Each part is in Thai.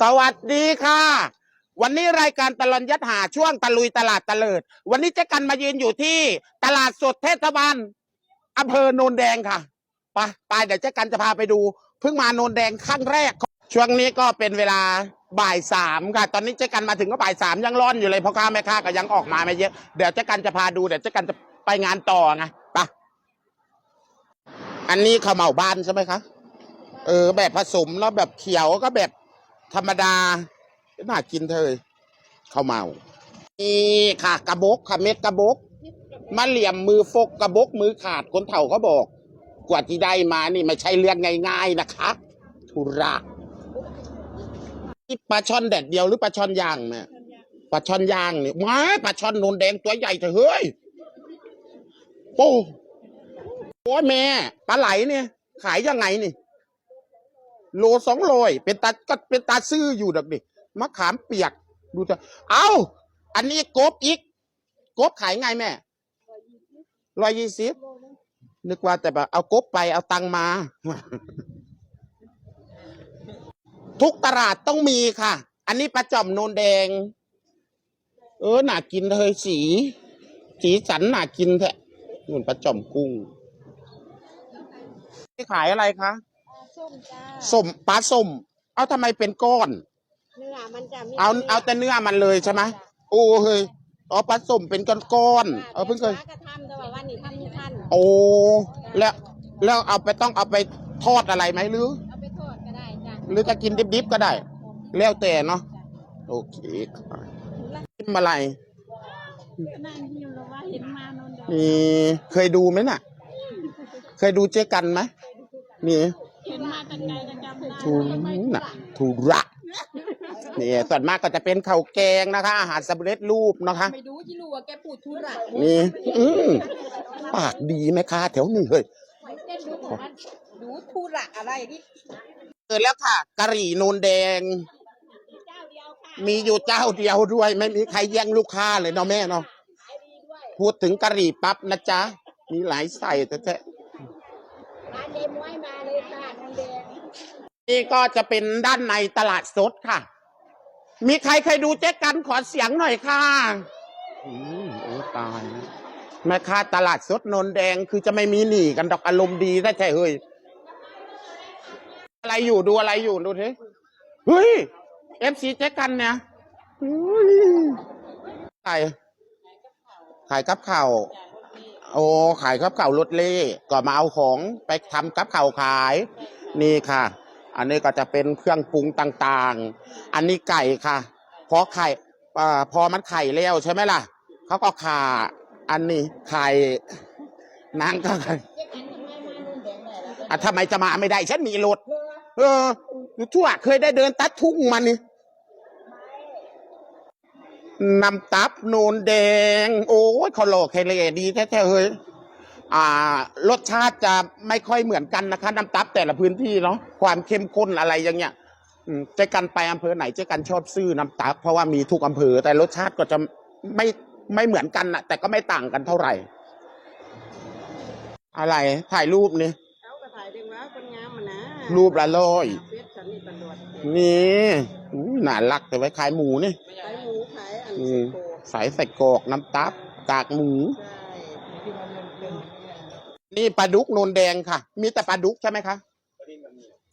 สวัสดีค่ะ วันนี้รายการตลอนยัดหาช่วงตะลุยตลาดตะเลิด วันนี้เจ๊กันมายืนอยู่ที่ตลาดสดเทศบาลอำเภอโนนแดงค่ะไปไปเดี๋ยวเจ๊กันจะพาไปดู เพิ่งมาโนนแดงครั้งแรก ช่วงนี้ก็เป็นเวลาบ่ายสามค่ะ ตอนนี้เจ๊กันมาถึงก็บ่ายสามยังร้อนอยู่เลยเพราะค้าแม่ค้าก็ยังออกมาไม่เยอะเดี๋ยวเจ๊กันจะพาดูเดี๋ยวเจ๊กันจะไปงานต่อไงไปอันนี้ข้าวเหมาบ้านใช่ไหมคะเออแบบผสมแล้วแบบเขียวก็แบบ ธรรมดาน่ากินเธอเข้าเมานี่ค่ะกระบกค่ะเม็ดกระบกมาเหลี่ยมมือฟกกระบกมือขาดคนเฒ่าเขาบอก กว่าที่ได้มานี่ไม่ใช่เรื่องง่าย ๆนะคะธุระปลาช่อนแดดเดียวหรือปลาช่อนย่างแม่ปลาช่อนย่างเนี่ว้าปลาช่อนนูนแดงตัวใหญ่เถอะเฮ้ยโอ้โอ้แม่ปลาไหลเนี่ย ขายยังไงนี่ โลสองโลยเป็นตาก็เป็นตาซื่ออยู่ดักดิมะขามเปียกดูจะเอาอันนี้กบอีก กบขายไงแม่ร้อยยี่สิบนึกว่าแต่แบบเอากบไปเอาตังมา ทุกตลาดต้องมีค่ะ อันนี้ปลาจอมโนนแดง เออหน่ากินเลยสี สีสันหน่ากินแท้นู่นปลาจอมกุ้งนี่ขายอะไรคะ มจ้าส้มปลาส้ม เอาทำไมเป็นก้อน เนื้อมันจะมีเอาเอาแต่เนื้อมันเลยใช่ไหมโอ้เฮ้ยอ๋อปลาส้มเป็นก้อนๆเออเพิ่งเคยก็ทำแต่ว่าวันนี้ทำไม่ทันโอ้แล้วแล้วเอาไปต้องเอาไปทอดอะไรไหมหรือ เอาไปทอดก็ได้จ้าหรือจะกินดิบๆก็ได้ แล้วแต่เนาะโอเคกินอะไรนั่งหิวแล้วว่าเห็นมานนท์นี่เคยดูไหมน่ะ เคยดูเจ๊กันไหมนี่เห็น มาตั้งไกลก็จำได้ถูน่ะถูระนี่ส่วนมากก็จะเป็นข้าวแกงนะคะ อาหารสำเร็จรูปนะคะ ไม่ดูที่รู้ว่าแกพูดทุระนี่อืมปากดีไหมคะแถวนี้เฮ้ยเต้นดูของมันดูทุระอะไรที่เจอแล้วค่ะกะหรี่นูนแดงเจ้าเดียวค่ะมีอยู่เจ้าเดียวด้วย ไม่มีใครแย่งลูกค้าเลยเนาะแม่เนาะขายดีด้วยพูดถึงกะหรี่ปั๊บนะจ๊ะมีหลายใส่แต่แต่ ร้านเดมวยมาเลยค่ะนนแดงนี่ก็จะเป็นด้านในตลาดสดค่ะ มีใครเคยดูเจ๊กันขอเสียงหน่อยค่ะอืมโอ้ตายนะแม่ค้าตลาดสดนนแดงคือจะไม่มีหนีกันดอกอารมณ์ดีได้ใช่เฮ้ย อะไรอยู่ดูอะไรอยู่ดูทีเฮ้ยเอฟซีเจ๊กันเนี่ยเฮ้ยขายขายกับข้าว โอ้ขายกับข้าวรถเล่ก็มาเอาของไปทำกับข้าวขาย นี่ค่ะ อันนี้ก็จะเป็นเครื่องปรุงต่างๆ อันนี้ไก่ค่ะพอไข่อ่าพอมันไข่แล้วใช่ไหมล่ะเขาก็ขาอันนี้ไข่นางก็ไข่อะทำไมจะมาไม่ได้ฉันมีรถเออทั่วเคยได้เดินตัดทุ่งมันนี่ น้ำตับโนนแดง โอ้ยเขาโลกเคเลดีแท้ๆเฮ้ยอ่ารสชาติจะไม่ค่อยเหมือนกันนะคะ น้ำตับแต่ละพื้นที่เนาะความเข้มข้นอะไรอย่างเงี้ยอืมเจ๊กันไปอำเภอไหนเจ๊กันชอบซื้อน้ำตับเพราะว่ามีทุกอำเภอ แต่รสชาติก็จะไม่ไม่เหมือนกันนะแต่ก็ไม่ต่างกันเท่าไหร่ อะไรถ่ายรูปนี่เขาก็ถ่ายดึงว่าคนงามมันนะรูปละร้อยเฟซฉันนี่ตำรวจนี่อู้น่ารักแต่ไว้ขายหมูนี่ ขายหมูขายอันอืสิมโกใส่ใส่กรอกน้ำตับกากหมู ใช่ที่มันเป็นนี่ปลาดุกโนนแดงค่ะ มีแต่ปลาดุกใช่ไหมคะ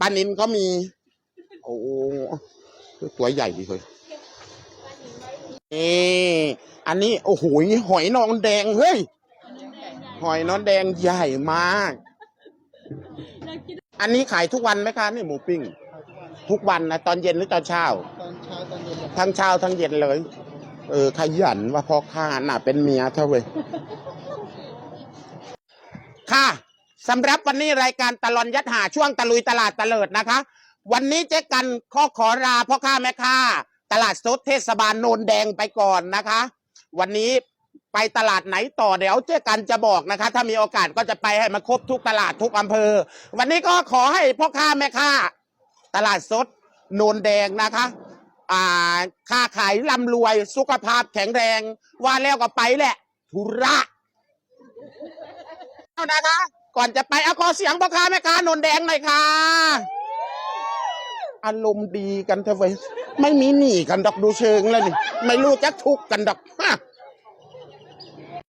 ปลานินก็มี โอ้ตัวใหญ่ดีเลยนี่อันนี้โอ้โหหอยนองแดงเฮ้ยหอยนองแดงใหญ่มาก อันนี้ขายทุกวันไหมคะนี่หมูปิ้ง ทุกวันนะตอนเย็นหรือตอนเช้า ตอนเช้าตอนเย็นทั้งเช้าทั้งเย็นเลย เออ ขยันว่าพ่อข้าน่ะ เป็นเมียเท่าเว้ยค่ะสำหรับวันนี้รายการตลอนยัดหาช่วงตะลุยตลาดตะเลิดนะคะ วันนี้เจ๊กันข้อขอลาพ่อค้าแม่ค้าตลาดสดเทศบาลโนนแดงไปก่อนนะคะ วันนี้ไปตลาดไหนต่อเดี๋ยวเจ๊กันจะบอกนะคะ ถ้ามีโอกาสก็จะไปให้มันครบทุกตลาดทุกอำเภอ วันนี้ก็ขอให้พ่อค้าแม่ค้าตลาดสดโนนแดงนะคะ อ่าค้าขายร่ำรวย สุขภาพแข็งแรง ว่าแล้วก็ไปแหละ ธุระเอานะคะ ก่อนจะไปเอาขอเสียงพ่อค้าแม่ค้านนแดงหน่อยค่ะ อารมณ์ดีกันเถอะเว้ยไม่มีหนีกันดอกดูเชิงแล้วนี่ ไม่รู้จักทุกข์กันดอกฮะ